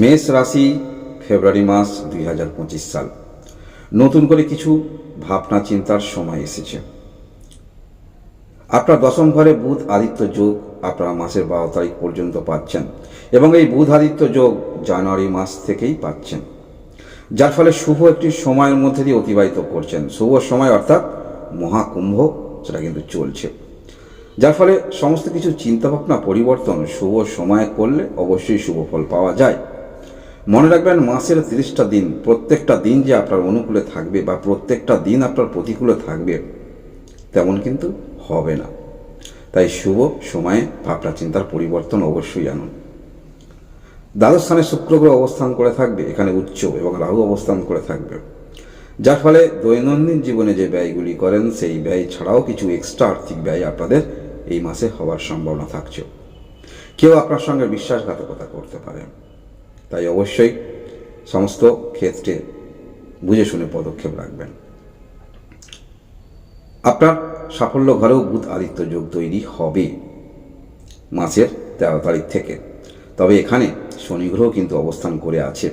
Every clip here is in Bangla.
মেষ রাশি, ফেব্রুয়ারি মাস দুই হাজার পঁচিশ সাল। নতুন করে কিছু ভাবনা চিন্তার সময় এসেছে। আপনার দশম ঘরে বুধ আদিত্য যোগ আপনারা মাসের বারো তারিখ পর্যন্ত পাচ্ছেন এবং এই বুধ আদিত্য যোগ জানুয়ারি মাস থেকেই পাচ্ছেন। যার ফলে শুভ একটি সময়ের মধ্যে দিয়ে অতিবাহিত করছেন। শুভ সময় অর্থাৎ মহাকুম্ভ, সেটা কিন্তু চলছে। যার ফলে সমস্ত কিছু চিন্তাভাবনা পরিবর্তন শুভ সময়ে করলে অবশ্যই শুভ ফল পাওয়া যায়। মনে রাখবেন, মাসের তিরিশটা দিন, প্রত্যেকটা দিন যে আপনার অনুকূলে থাকবে বা প্রত্যেকটা দিন আপনার প্রতিকূলে থাকবে, তেমন কিন্তু হবে না। তাই শুভ সময়ে ভাবনা চিন্তার পরিবর্তন অবশ্যই আনুন। দ্বাদশ স্থানে অবস্থান করে থাকবে, এখানে উচ্চ এবং রাহু অবস্থান করে থাকবে। যার ফলে দৈনন্দিন জীবনে যে ব্যয়গুলি করেন, সেই ব্যয় ছাড়াও কিছু এক্সট্রা আর্থিক ব্যয় আপনাদের এই মাসে হওয়ার সম্ভাবনা থাকছে। কেউ আপনার সঙ্গে বিশ্বাসঘাতকতা করতে পারে। তাই অবশ্যই সমস্ত ক্ষেত্রে বুঝে শুনে পদক্ষেপ রাখবেন। আপনার সাফল্য ঘরেও বুধ আদিত্য যোগ তৈরি হবে মাসের তেরো তারিখ থেকে। তবে এখানে শনি গ্রহ কিন্তু অবস্থান করে আছে,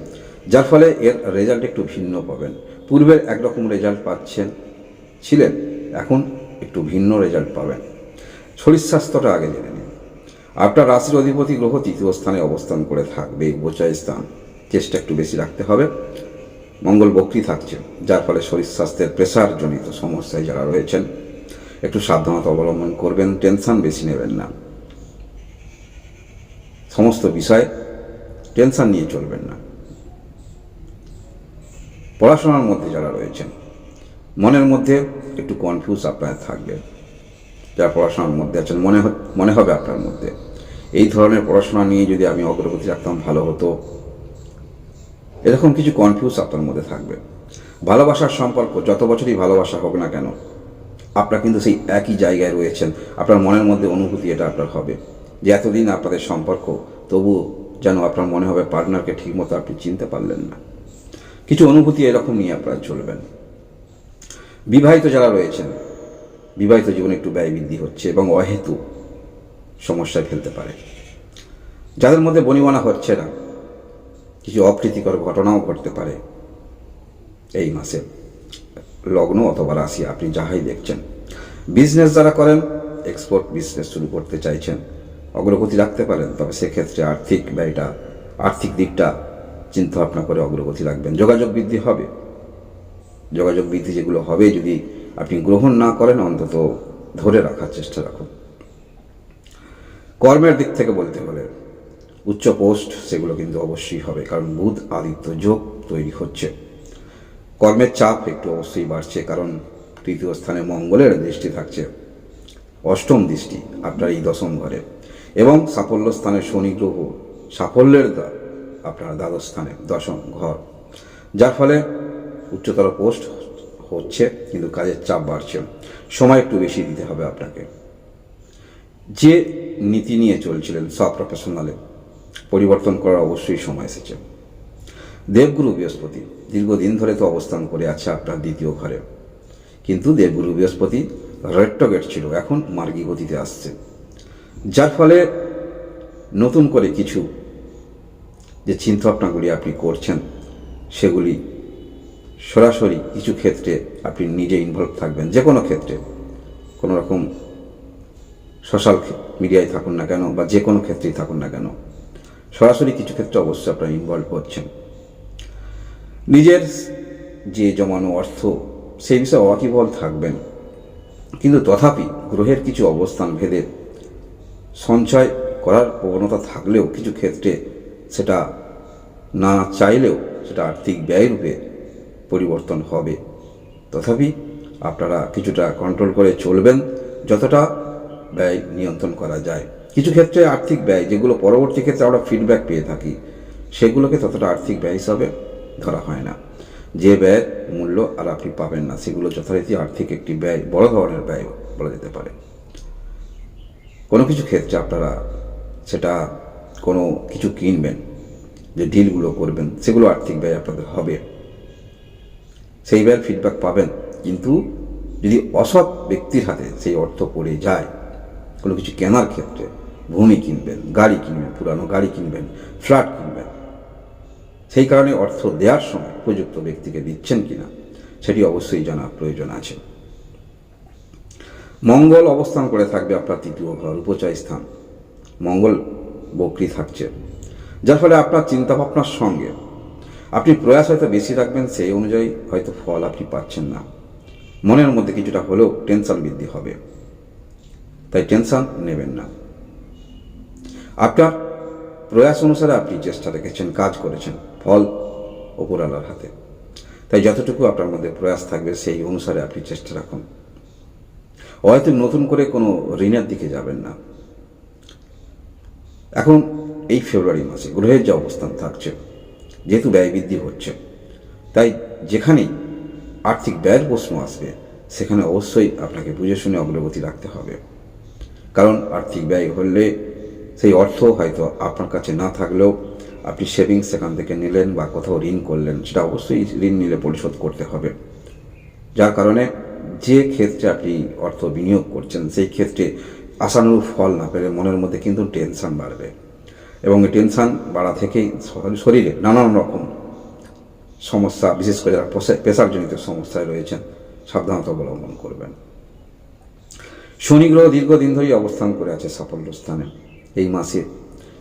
যার ফলে এর রেজাল্ট একটু ভিন্ন পাবেন। পূর্বের একরকম রেজাল্ট পাচ্ছেন, ছিলেন, এখন একটু ভিন্ন রেজাল্ট পাবেন। শরীর স্বাস্থ্যটা আগে জেনে আপনার রাশির অধিপতি গ্রহ তৃতীয় স্থানে অবস্থান করে থাকবে বোচাই স্থান। চেষ্টা একটু বেশি রাখতে হবে। মঙ্গল বক্রি থাকছে, যার ফলে শরীর স্বাস্থ্যের প্রেসার জনিত সমস্যায় যারা রয়েছেন, একটু সাবধানতা অবলম্বন করবেন টেনশন বেশি নেবেন না। সমস্ত বিষয়ে টেনশন নিয়ে চলবেন না। পড়াশোনার মধ্যে যারা রয়েছেন, মনের মধ্যে একটু কনফিউজ আপনার থাকবে। যারা পড়াশোনার মধ্যে আছেন, মনে মনে হবে আপনার মধ্যে। এই ধরনের পড়াশোনা নিয়ে যদি আমি অগ্রগতি রাখতাম ভালো হতো। এরকম কিছু কনফিউজ আপনার মধ্যে থাকবে। ভালোবাসার সম্পর্ক, যত বছরই ভালোবাসা হোক না কেন, আপনার কিন্তু সেই একই জায়গায় রয়েছেন। আপনার মনের মধ্যে অনুভূতি এটা আপনার হবে। যে এতদিন আপনাদের সম্পর্ক, তবু যেন আপনার মনে হবে পার্টনারকে ঠিকমতো আপনি চিনতে পারলেন না। কিছু অনুভূতি এরকম নিয়ে আপনারা চলবেন। বিবাহিত যারা রয়েছেন, বিবাহিত জীবনে একটু ব্যয় বৃদ্ধি হচ্ছে এবং অহেতু সমস্যায় ফেলতে পারে। যাদের মধ্যে বনিবনা হচ্ছে না, কিছু অপ্রীতিকর ঘটনাও ঘটতে পারে। এই মাসে লগ্ন অথবা রাশি, আপনি যাহাই দেখছেন বিজনেস যারা করেন এক্সপোর্ট বিজনেস শুরু করতে চাইছেন, অগ্রগতি রাখতে পারেন, তবে সেক্ষেত্রে আর্থিক ব্যয়টা, আর্থিক দিকটা চিন্তা ভাবনা করে অগ্রগতি রাখবেন। যোগাযোগ বৃদ্ধি হবে। যোগাযোগ বৃদ্ধি যেগুলো হবে, যদি আপনি গ্রহণ না করেন, অন্তত ধরে রাখার চেষ্টা রাখুন। কর্মের দিক থেকে বলতে হলে উচ্চ পোস্ট সেগুলো কিন্তু অবশ্যই হবে, কারণ বুধ আদিত্য যোগ তৈরি হচ্ছে। কর্মের চাপ একটু অবশ্যই বাড়ছে, কারণ তৃতীয় স্থানে মঙ্গলের দৃষ্টি থাকছে, অষ্টম দৃষ্টি আপনার এই দশম ঘরে। এবং সাফল্য স্থানে শনি গ্রহ, সাফল্যের দ্বার আপনার দ্বাদশ স্থানে দশম ঘর। যার ফলে উচ্চতর পোস্ট হচ্ছে, কিন্তু কাজের চাপ বাড়ছে। সময় একটু বেশি দিতে হবে আপনাকে। যে নীতি নিয়ে চলছিলেন সব প্রফেশনালে পরিবর্তন করার অবশ্যই সময় এসেছে। দেবগুরু বৃহস্পতি দীর্ঘদিন ধরে তো অবস্থান করে আছে আপনার দ্বিতীয় ঘরে। কিন্তু দেবগুরু বৃহস্পতি রেট্রোগেট ছিল, এখন মার্গী গতিতে আসছে। যার ফলে নতুন করে কিছু যে চিন্তাভাবনাগুলি আপনি করছেন, সেগুলি সরাসরি কিছু ক্ষেত্রে আপনি নিজে ইনভলভ থাকবেন যে কোনো ক্ষেত্রে। কোনো রকম সোশ্যাল মিডিয়ায় থাকুন না কেন বা যে কোনো ক্ষেত্রেই থাকুন না কেন, সরাসরি কিছু ক্ষেত্রে অবশ্যই আপনারা ইনভলভ হচ্ছেন। নিজের যে জমানো অর্থ, সেই বিষয়ে ওয়াকিবল থাকবেন। কিন্তু তথাপি গ্রহের কিছু অবস্থান ভেদে সঞ্চয় করার প্রবণতা থাকলেও কিছু ক্ষেত্রে সেটা না চাইলেও সেটা আর্থিক ব্যয় রূপে পরিবর্তন হবে। তথাপি আপনারা কিছুটা কন্ট্রোল করে চলবেন, যতটা ব্যয় নিয়ন্ত্রণ করা যায়। কিছু ক্ষেত্রে আর্থিক ব্যয়, যেগুলো পরবর্তী ক্ষেত্রে আমরা ফিডব্যাক পেয়ে থাকি, সেগুলোকে ততটা আর্থিক ব্যয় হিসাবে ধরা হয় না। যে ব্যয়ের মূল্য আর আপনি পাবেন না, সেগুলো যথারীতি আর্থিক একটি ব্যয়, বড় ধরনের ব্যয় বলা যেতে পারে। কোনো কিছু ক্ষেত্রে আপনারা সেটা কোনো কিছু কিনবেন, যে ডিলগুলো করবেন, সেগুলো আর্থিক ব্যয় আপনাদের হবে। সেই ব্যয়ের ফিডব্যাক পাবেন, কিন্তু যদি অসৎ ব্যক্তির হাতে সেই অর্থ পড়ে যায় কোনো কিছু কেনার ক্ষেত্রে ভূমি কিনবেন, গাড়ি কিনবেন, পুরানো গাড়ি কিনবেন, ফ্ল্যাট কিনবেন। সেই কারণে অর্থ দেওয়ার সময় উপযুক্ত ব্যক্তিকে দিচ্ছেন কিনা সেটি অবশ্যই জানা প্রয়োজন আছে। মঙ্গল অবস্থান করে থাকবে আপনার তৃতীয় ঘর, উপচয় স্থান। মঙ্গল বক্রি থাকছে। যার ফলে আপনার চিন্তাভাবনার সঙ্গে আপনি প্রয়াস হয়তো বেশি রাখবেন, সেই অনুযায়ী হয়তো ফল আপনি পাচ্ছেন না। মনের মধ্যে কিছুটা হলেও টেনশন বৃদ্ধি হবে। তাই টেনশন নেবেন না। আপনার প্রয়াস অনুসারে আপনি চেষ্টা রেখেছেন কাজ করেছেন, ফল ওপরালার হাতে। তাই যতটুকু আপনার মধ্যে প্রয়াস থাকবে, সেই অনুসারে আপনি চেষ্টা রাখুন। হয়তো নতুন করে কোনো ঋণের দিকে যাবেন না। এখন এই ফেব্রুয়ারি মাসে গ্রহের যে অবস্থান থাকছে, যেহেতু ব্যয় বৃদ্ধি হচ্ছে, তাই যেখানেই আর্থিক ব্যয়ের প্রশ্ন আসবে, সেখানে অবশ্যই আপনাকে বুঝে শুনে অগ্রগতি রাখতে হবে। কারণ আর্থিক ব্যয় হলে সেই অর্থ হয়তো আপনার কাছে না থাকলেও আপনি সেভিংস সেখান থেকে নিলেন বা কোথাও ঋণ করলেন, সেটা অবশ্যই ঋণ নিলে পরিশোধ করতে হবে। যার কারণে যে ক্ষেত্রে আপনি অর্থ বিনিয়োগ করছেন, সেই ক্ষেত্রে আশানুরূপ ফল না পেলে মনের মধ্যে কিন্তু টেনশন বাড়বে। এবং এই টেনশন বাড়া থেকেই শরীরে নানান রকম সমস্যা, বিশেষ করে যারা পেশারজনিত সমস্যায় রয়েছেন, সাবধানতা অবলম্বন করবেন। শনি গ্রহ দীর্ঘদিন ধরেই অবস্থান করে আছে সাফল্য স্থানে। এই মাসে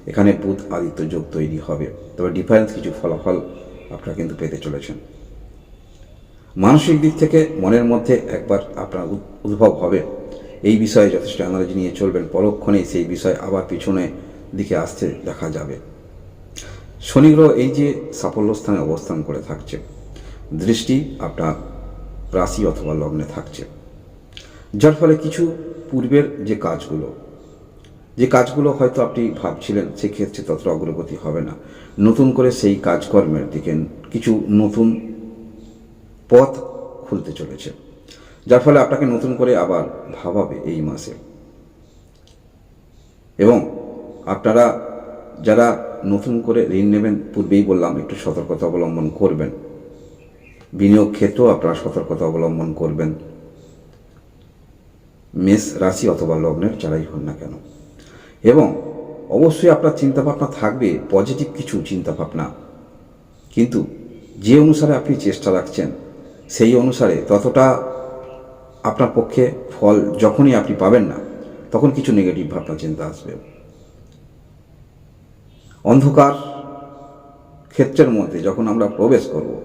এখানে বুধ আদিত্য যোগ তৈরি হবে। তবে ডিফারেন্স কিছু ফলাফল আপনারা কিন্তু পেতে চলেছেন। মানসিক দিক থেকে মনের মধ্যে একবার আপনার উদ- উদ্ভব হবে। এই বিষয়ে যথেষ্ট এনার্জি নিয়ে চলবেন। পরক্ষণেই সেই বিষয় আবার পিছনে দিকে আসতে দেখা যাবে। শনি গ্রহ এই যে সাফল্য স্থানে অবস্থান করে থাকছে, দৃষ্টি আপনার রাশি অথবা লগ্নে থাকছে। যার ফলে কিছু পূর্বের যে কাজগুলো যে কাজগুলো হয়তো আপনি ভাবছিলেন সেক্ষেত্রে ততটা অগ্রগতি হবে না। নতুন করে সেই কাজকর্মের দিকে কিছু নতুন পথ খুলতে চলেছে, যার ফলে আপনাকে নতুন করে আবার ভাবাবে এই মাসে। এবং আপনারা যারা নতুন করে ঋণ নেবেন, পূর্বেই বললাম, একটু সতর্কতা অবলম্বন করবেন। বিনিয়োগ ক্ষেত্রেও আপনারা সতর্কতা অবলম্বন করবেন। মেষ রাশি অথবা লগ্নের যারাই হন না কেন। এবং অবশ্যই আপনার চিন্তাভাবনা থাকবে পজিটিভ কিছু চিন্তাভাবনা। কিন্তু যে অনুসারে আপনি চেষ্টা রাখছেন, সেই অনুসারে ততটা আপনার পক্ষে ফল যখনই আপনি পাবেন না, তখন কিছু নেগেটিভ ভাবনা, চিন্তা আসবে। অন্ধকার ক্ষেত্রের মধ্যে যখন আমরা প্রবেশ করব,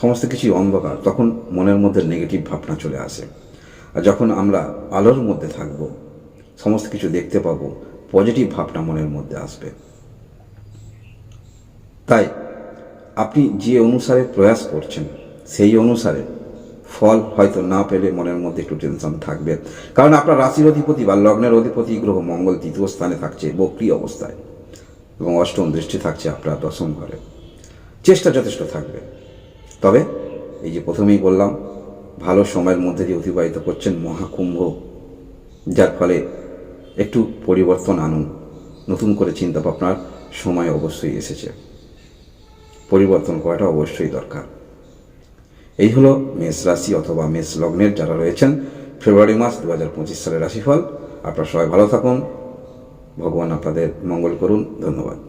সমস্ত কিছুই অন্ধকার, তখন মনের মধ্যে নেগেটিভ ভাবনা চলে আসে। আর যখন আমরা আলোর মধ্যে থাকব, সমস্ত কিছু দেখতে পাবো পজিটিভ ভাবটা মনের মধ্যে আসবে। তাই আপনি যে অনুসারে প্রয়াস করছেন, সেই অনুসারে ফল হয়তো না পেলে মনের মধ্যে একটু টেনশন থাকবে। কারণ আপনার রাশির অধিপতি বা লগ্নের অধিপতি গ্রহ মঙ্গল তৃতীয় স্থানে থাকছে, বক্রি অবস্থায় এবং অষ্টম দৃষ্টি থাকছে আপনার দশম ঘরে। চেষ্টা যথেষ্ট থাকবে। তবে এই যে প্রথমেই বললাম ভালো সময়ের মধ্যে দিয়ে অতিবাহিত করছেন মহাকুম্ভ, যার ফলে একটু পরিবর্তন আনুন। নতুন করে চিন্তা ভাবনার সময় অবশ্যই এসেছে। পরিবর্তন করাটা অবশ্যই দরকার। এই হলো মেষ রাশি অথবা মেষ লগ্নের যারা রয়েছেন। ফেব্রুয়ারি মাস দু হাজার পঁচিশ সালের রাশিফল। আপনারা সবাই ভালো থাকুন। ভগবান আপনাদের মঙ্গল করুন। ধন্যবাদ।